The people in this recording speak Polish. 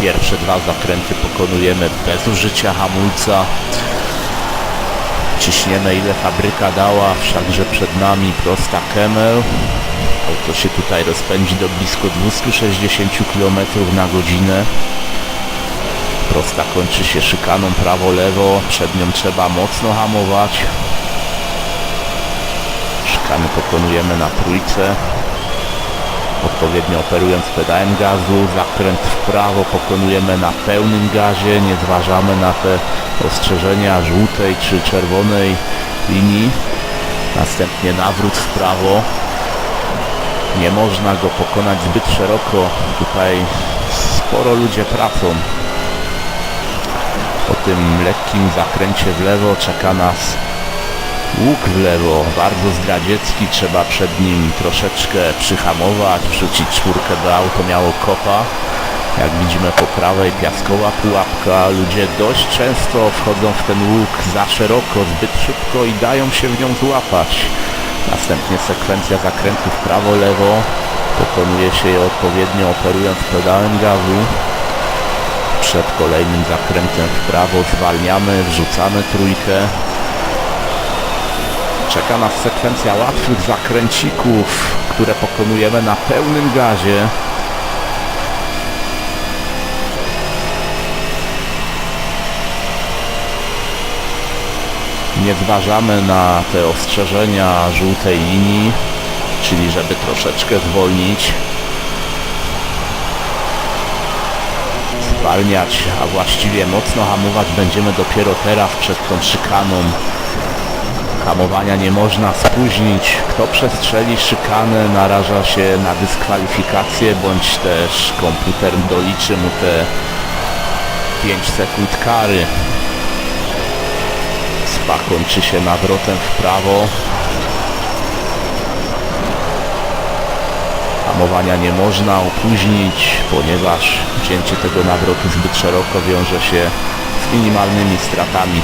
Pierwsze dwa zakręty pokonujemy bez użycia hamulca. Ciśniemy ile fabryka dała, wszakże przed nami prosta Kemel. Auto się tutaj rozpędzi do blisko 260 km na godzinę. Prosta kończy się szykaną prawo-lewo, przed nią trzeba mocno hamować. Szykany pokonujemy na trójce. Odpowiednio operując pedałem gazu, zakręt w prawo pokonujemy na pełnym gazie, nie zważamy na te ostrzeżenia żółtej czy czerwonej linii. Następnie nawrót w prawo. Nie można go pokonać zbyt szeroko. Tutaj sporo ludzie tracą. Po tym lekkim zakręcie w lewo czeka nas Łuk w lewo, bardzo zdradziecki, trzeba przed nim troszeczkę przyhamować, wrzucić czwórkę do auto, miało kopa. Jak widzimy po prawej piaskowa pułapka, ludzie dość często wchodzą w ten łuk za szeroko, zbyt szybko i dają się w nią złapać. Następnie sekwencja zakrętów prawo-lewo, pokonuje się je odpowiednio operując pedałem gazu. Przed kolejnym zakrętem w prawo zwalniamy, wrzucamy trójkę, Czeka nas sekwencja łatwych zakręcików, które pokonujemy na pełnym gazie. Nie zważamy na te ostrzeżenia żółtej linii, czyli żeby troszeczkę zwolnić. Zwalniać, a właściwie mocno hamować będziemy dopiero teraz przed tą szykaną Hamowania nie można spóźnić. Kto przestrzeli szykanę naraża się na dyskwalifikację, bądź też komputer doliczy mu te 5 sekund kary. Spa kończy się nawrotem w prawo. Hamowania nie można opóźnić, ponieważ wzięcie tego nawrotu zbyt szeroko wiąże się z minimalnymi stratami.